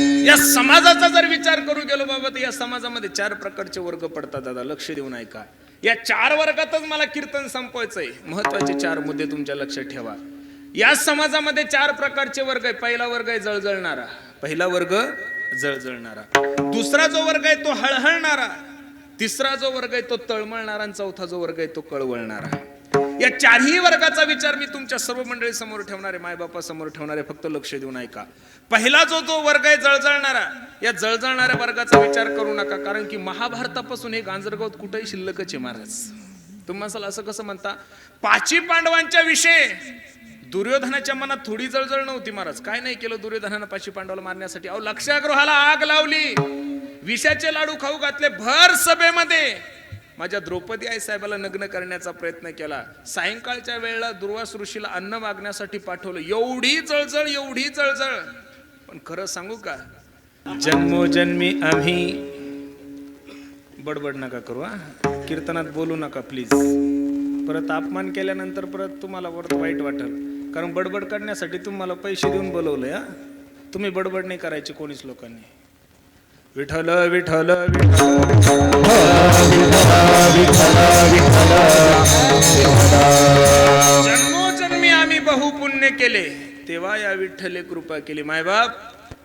या समाजाचा जर विचार करू गेलो बाबा तर या समाजामध्ये चार प्रकारचे वर्ग पडतात दादा. लक्ष देऊन ऐका या चार वर्गातच मला कीर्तन संपवायचंय. महत्त्वाचे चार मुद्दे तुमच्या लक्षात ठेवा. या समाजामध्ये चार प्रकारचे वर्ग आहे. पहिला वर्ग आहे जळजळणारा. पहिला वर्ग जळजळणारा. दुसरा जो वर्ग आहे तो हळहळणारा. तिसरा जो वर्ग आहे तो तळमळणारा. आणि चौथा जो वर्ग आहे तो कळवळणारा. या चारही वर्गाचा विचार मी तुमच्या सर्व मंडळी समोर ठेवणारे मायबापा समोर ठेवणारे फक्त लक्ष देऊन ऐका. पहिला जो तो वर्ग आहे जळजळणारा या जळजळणाऱ्या वर्गाचा विचार करू नका कारण की महाभारतापासून हे गांजरगावत कुठेही शिल्लकच आहे महाराज. तुम्ही असं कसं म्हणता? पाची पांडवांच्या विषय दुर्योधनाच्या मनात थोडी जळजळ नव्हती महाराज. काय नाही केलं दुर्योधनानं पाची पांडवाला मारण्यासाठी? अहो लक्षागृहाला आग लावली. विषाचे लाडू खाऊ घातले भर सभेमध्ये. माझ्या द्रौपदी आई साहेबाला नग्न करण्याचा प्रयत्न केला. सायंकाळच्या वेळेला दुर्वास ऋषीला अन्न मागण्यासाठी पाठवलं. एवढी चळचळ एवढी चळचळ पण खरं सांगू का? जन्मोजन्मी आम्ही बडबड नका करू हा. कीर्तनात बोलू नका प्लीज परत अपमान केल्यानंतर परत तुम्हाला परत वाईट वाटेल. कारण बडबड करण्यासाठी तुम्हाला पैसे देऊन बोलवलंय हा. तुम्ही बडबड नाही करायची कोणीच लोकांनी. विठ्ठल विठ्ठल विठ्ठल. जन्मोजन्मी आम्ही बहुपुण्य केले तेव्हा या विठ्ठले कृपा केली. मायबाप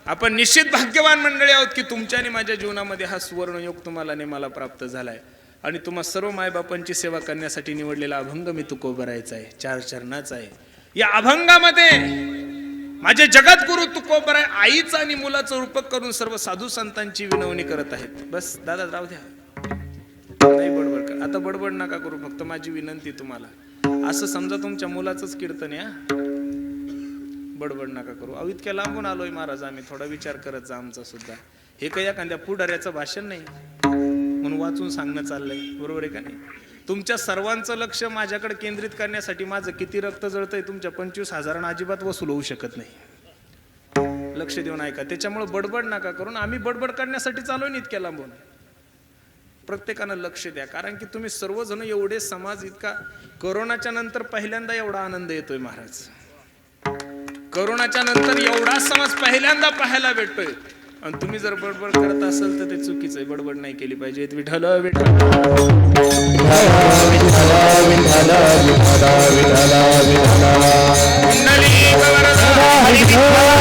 आपण निश्चित भाग्यवान मंडळी आहोत की तुमच्या आणि माझ्या जीवनामध्ये हा सुवर्णयोग तुम्हाला आणि मला प्राप्त झालाय. आणि तुम्हा सर्व मायबापांची सेवा करण्यासाठी निवडलेला अभंग मी तुकोबरायचा आहे चार चरणाचा आहे. या अभंगामध्ये माझे जगद्गुरु तुकोबर आहे? आईचं आणि मुलाचं रूपक करून सर्व साधू संतांची विनवणी करत आहेत. बस दादा राहू द्या. नाही बडबड कर. आता बडबड नका करू फक्त माझी विनंती तुम्हाला. असं समजा तुमच्या मुलाचंच कीर्तन या बडबड नका करू. अहो इतक्या लांबून आलोय महाराज आम्ही. थोडा विचार करत जा आमचा सुद्धा. हे काही एखाद्या पुढाऱ्याचं भाषण नाही. म्हणून वाचून सांगणं चाललंय. बरोबर आहे का नाही? तुमच्या सर्वांचं लक्ष माझ्याकडे केंद्रित करण्यासाठी माझं किती रक्त जळतंय तुमच्या पंचवीस हजारांना अजिबात वसूल होऊ शकत नाही. लक्ष देऊन ऐका. त्याच्यामुळे बडबड नका करून आम्ही बडबड करण्यासाठी चालू नाही इतक्या लांबून. प्रत्येकानं लक्ष द्या. कारण की तुम्ही सर्वजण एवढे समाज इतका करोनाच्या नंतर पहिल्यांदा एवढा आनंद येतोय महाराज. करोनाच्या नंतर एवढा समाज पहिल्यांदा पाहायला भेटतोय. आणि तुम्ही जर बडबड करत असाल तर ते चुकीचं आहे बडबड नाही केली पाहिजे विठल विठल विठल विठल विठल विठ्ठल